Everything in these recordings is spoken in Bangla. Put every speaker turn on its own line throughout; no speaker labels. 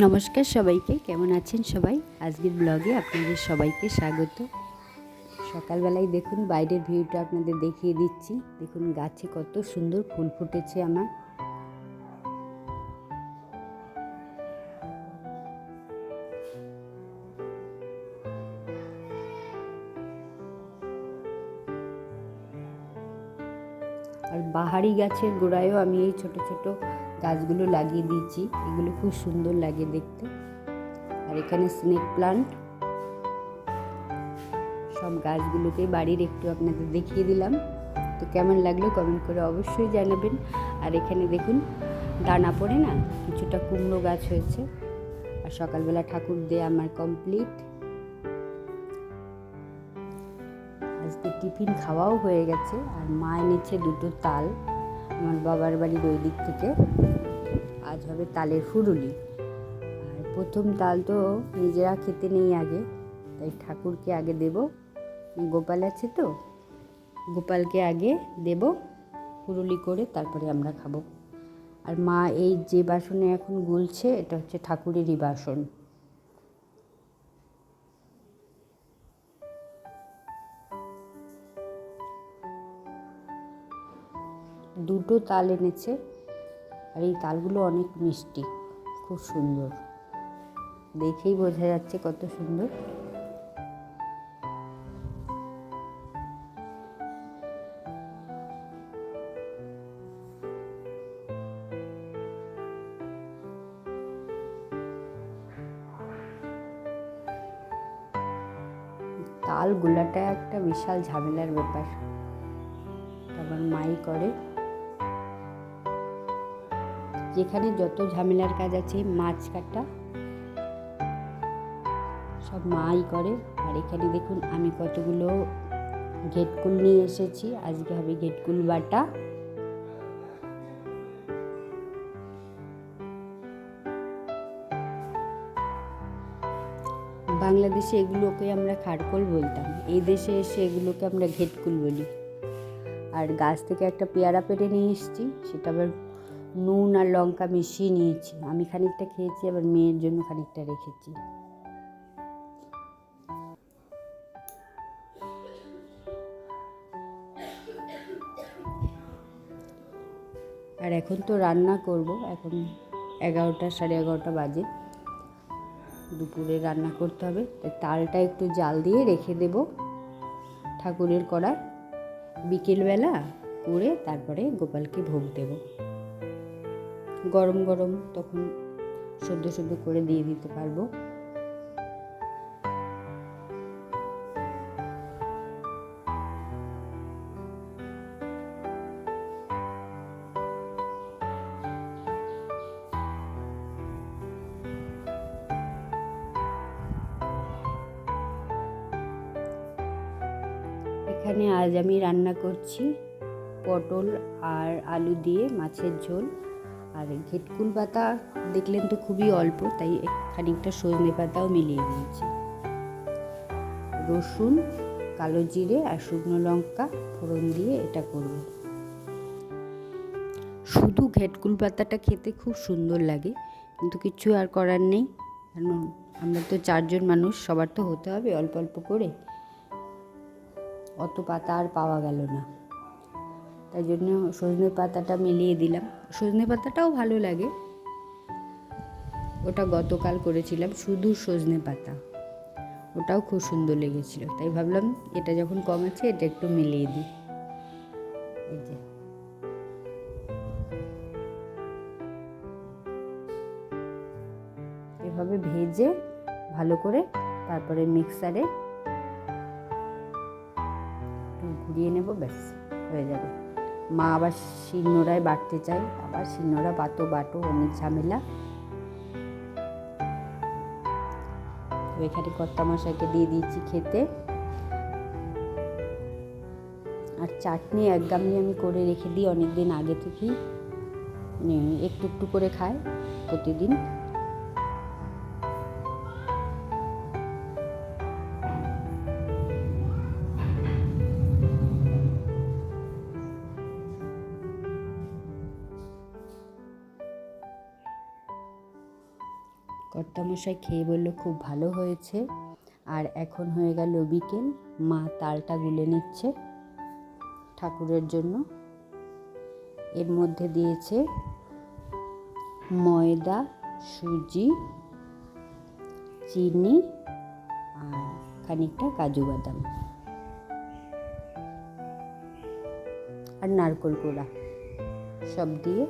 নমস্কার সবাইকে, কেমন আছেন সবাই? আজকের ব্লগে আপনাদের সবাইকে স্বাগত। সকালবেলায় দেখুন, বাইরের ভিউটা আপনাদের দেখিয়ে দিচ্ছি। দেখুন, গাছে কত সুন্দর ফুল ফুটেছে আমার। আর বাহারি গাছের গোড়ায়ও আমি এই ছোট ছোট গাছগুলো লাগিয়ে দিয়েছি। এগুলো খুব সুন্দর লাগে দেখতে। আর এখানে স্নেক প্লান্ট সব গাছগুলোকে বাড়ির একটু আপনাদের দেখিয়ে দিলাম। তো কেমন লাগল কমেন্ট করে অবশ্যই জানাবেন। আর এখানে দেখুন দানা পড়ে না কিছুটা কুমড়ো গাছ হয়েছে। আর সকালবেলা ঠাকুর দিয়ে আমার কমপ্লিট আজকে টিফিন খাওয়াও হয়ে গেছে। আর মা এনেছে দুটো তাল আমার বাবার বাড়ির ওই দিক থেকে। আজ হবে তালের ফুরুলি। আর প্রথম তাল তো নিজেরা খেতে নেই আগে, তাই ঠাকুরকে আগে দেব। গোপাল আছে তো, গোপালকে আগে দেব, ফুরুলি করে তারপরে আমরা খাব। আর মা এই যে বাসনে এখন গুলছে, এটা হচ্ছে ঠাকুরেরই বাসন। দুটো তাল এনেছে। আর এই তালগুলো অনেক মিষ্টি, খুব সুন্দর। দেখেই বোঝা যাচ্ছে কত সুন্দর। তাল গোলাটা একটা বিশাল ঝামেলার ব্যাপার। আবার মাই করে। যেখানে যত ঝামেলার কাজ আছে, মাছ কাটা, সব মাই করে। আর এখানে দেখুন, আমি কতগুলো ঘেটকুল নিয়ে এসেছি। আজকে হবে ঘেটকুল বাটা। বাংলাদেশে এগুলোকে আমরা খারকোল বলতাম। এই দেশে এসে এগুলোকে আমরা ঘেটকুল বলি। আর গাছ থেকে একটা পেয়ারা পেরে নিয়ে এসেছি, সেটা আবার নুন আর লঙ্কা মিশিয়ে নিয়েছি। আমি খানিকটা খেয়েছি, আবার মেয়ের জন্য খানিকটা রেখেছি। আর এখন তো রান্না করব। এখন এগারোটা, সাড়ে এগারোটা বাজে। দুপুরে রান্না করতে হবে। তালটা একটু জাল দিয়ে রেখে দেব ঠাকুরের কড়ায় বিকেলবেলা করে তারপরে গোপালকে ভোগ দেব। গরম গরম তখন সদ্য সদ্য করে দিয়ে দিতে পারব। এখানে আজ আমি রান্না করছি পটল আর আলু দিয়ে মাছের ঝোল। আর ঘেটকুল পাতা দেখলেন তো খুবই অল্প, তাই খানিকটা সজনে পাতাও মিলিয়ে দিয়েছি রসুন, কালো জিরে আর শুকনো লঙ্কা ফোড়ন দিয়ে এটা করব। শুধু ঘেটকুল পাতাটা খেতে খুব সুন্দর লাগে, কিন্তু কিছু আর করার নেই। কারণ আমরা তো চারজন মানুষ, সবার তো হতে হবে অল্প অল্প করে। অত পাতা আর পাওয়া গেল না। তাই জন্য সজনে পাতাটা মিলিয়ে দিলাম। সজনে পাতাটাও ভালো লাগে। ওটা গতকাল করেছিলাম, শুধু সজনে পাতা। ওটাও খুব সুন্দর লেগেছিল। তাই ভাবলাম এটা যখন কম আছে, এটা একটু মিলিয়ে দিই। যে। এভাবে ভেজে ভালো করে তারপরে মিক্সারে ঘুরিয়ে নেব, ব্যাস, হয়ে যাবে। মা আবার শিলনোড়ায় বাটতে চাই আবার শিলনোড়া বাটো বাটো, অনেক ঝামেলা। এখানে কর্তা মশাইকে দিয়ে দিয়েছি খেতে। আর চাটনি এক গামলি আমি করে রেখে দিই অনেক দিন আগে থেকেই। একটু একটু করে খায় প্রতিদিন। কর্তামশাই খেয়ে বলল, খুব ভালো হয়েছে। আর এখন হয়ে গেল বিকেল, মা তালটা গুলে নিচ্ছে ঠাকুরের জন্য। এর মধ্যে দিয়েছে ময়দা, সুজি, চিনি আর খানিকটা কাজু বাদাম আর নারকোল কোড়া সব দিয়ে।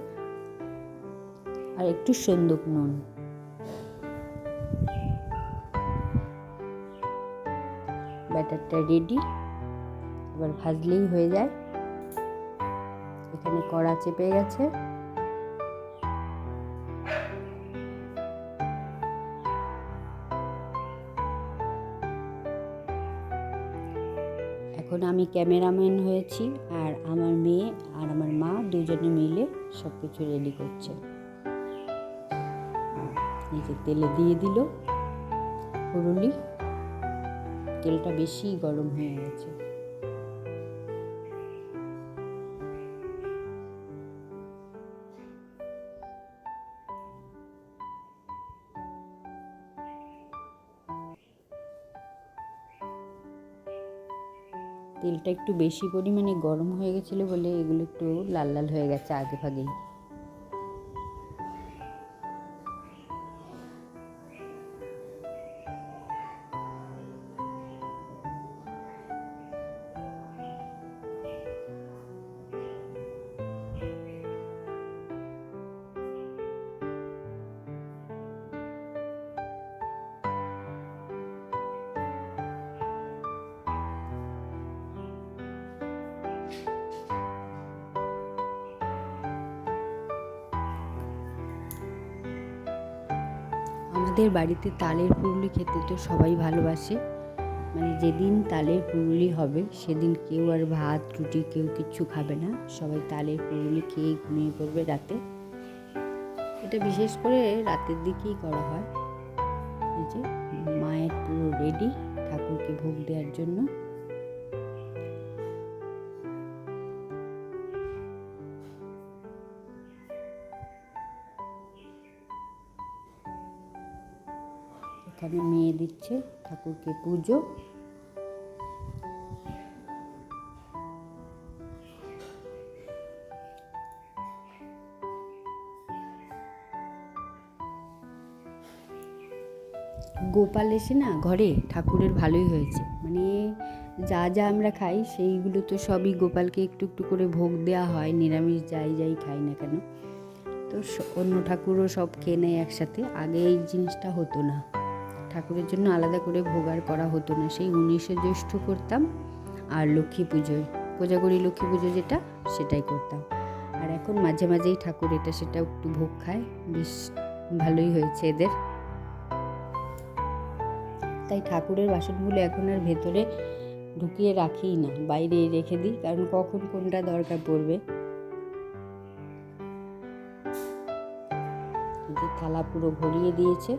আর একটু সন্দুক নুন। ব্যাটারটা রেডি এবার ভাজলেই হয়ে যায়। এখানে কড়া চেপে গেছে। এখন আমি ক্যামেরাম্যান হয়েছি আর আমার মেয়ে আর আমার মা দুজনে মিলে সব কিছু রেডি করছে যে তেলে দিয়ে দিল পুরুলি তেলটা বেশি গরম হয়ে গেছে। তেলটা একটু বেশি পরিমাণে গরম হয়ে গেছিল বলে এগুলো একটু লাল লাল হয়ে গেছে আগে ভাগেই। আমাদের বাড়িতে তালের পুরুলি খেতে তো সবাই ভালোবাসে। মানে যেদিন তালের পুরুলি হবে, সেদিন কেউ আর ভাত, রুটি, কেউ কিচ্ছু খাবে না। সবাই তালের পুরুলি খেয়ে ঘুমিয়ে পড়বে রাতে। এটা বিশেষ করে রাতের দিকেই করা হয়। যে, মায়ের পুরো রেডি ঠাকুরকে ভোগ দেওয়ার জন্য। মেয়ে দিচ্ছে ঠাকুরকে পুজো। গোপাল এসে না ঘরে ঠাকুরের ভালোই হয়েছে। মানে যা যা আমরা খাই সেইগুলো তো সবই গোপালকে একটু একটু করে ভোগ দেওয়া হয়, নিরামিষ যাই যাই খাই না কেন। তো অন্য ঠাকুরও সব খেয়ে নেয় একসাথে, আগে এই জিনিসটা হতো না। ঠাকুরের জন্য আলাদা করে ভোগ আর করা হতো না। সেই উনিশে জ্যৈষ্ঠ করতাম আর লক্ষ্মী পুজোয়। কোজাগরি লক্ষ্মী পুজো যেটা, সেটাই করতাম। আর এখন মাঝে মাঝেই ঠাকুর এটা সেটা একটু ভোগ খায়। বেশ ভালোই হয়েছে এদের। তাই ঠাকুরের বাসনগুলো এখন আর ভেতরে ঢুকিয়ে রাখিই না, বাইরে রেখে দিই, কারণ কখন কোনটা দরকার পড়বে। থালা পুরো ভরিয়ে দিয়েছে।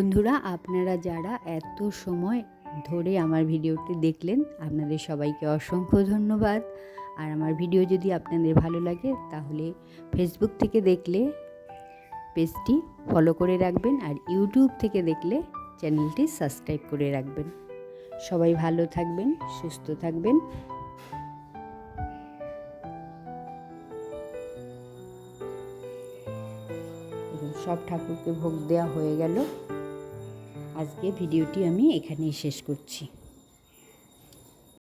বন্ধুরা, আপনারা যারা এত সময় ধরে আমার ভিডিওটি দেখলেন, আপনাদের সবাইকে অসংখ্য ধন্যবাদ। আর আমার ভিডিও যদি আপনাদের ভালো লাগে, তাহলে ফেসবুক থেকে দেখলে পেজটি ফলো করে রাখবেন আর ইউটিউব থেকে দেখলে চ্যানেলটি সাবস্ক্রাইব করে রাখবেন। সবাই ভালো থাকবেন, সুস্থ থাকবেন। সব ঠাকুরকে ভোগ দেওয়া হয়ে গেল। আজকে ভিডিওটি আমি এখানেই শেষ করছি।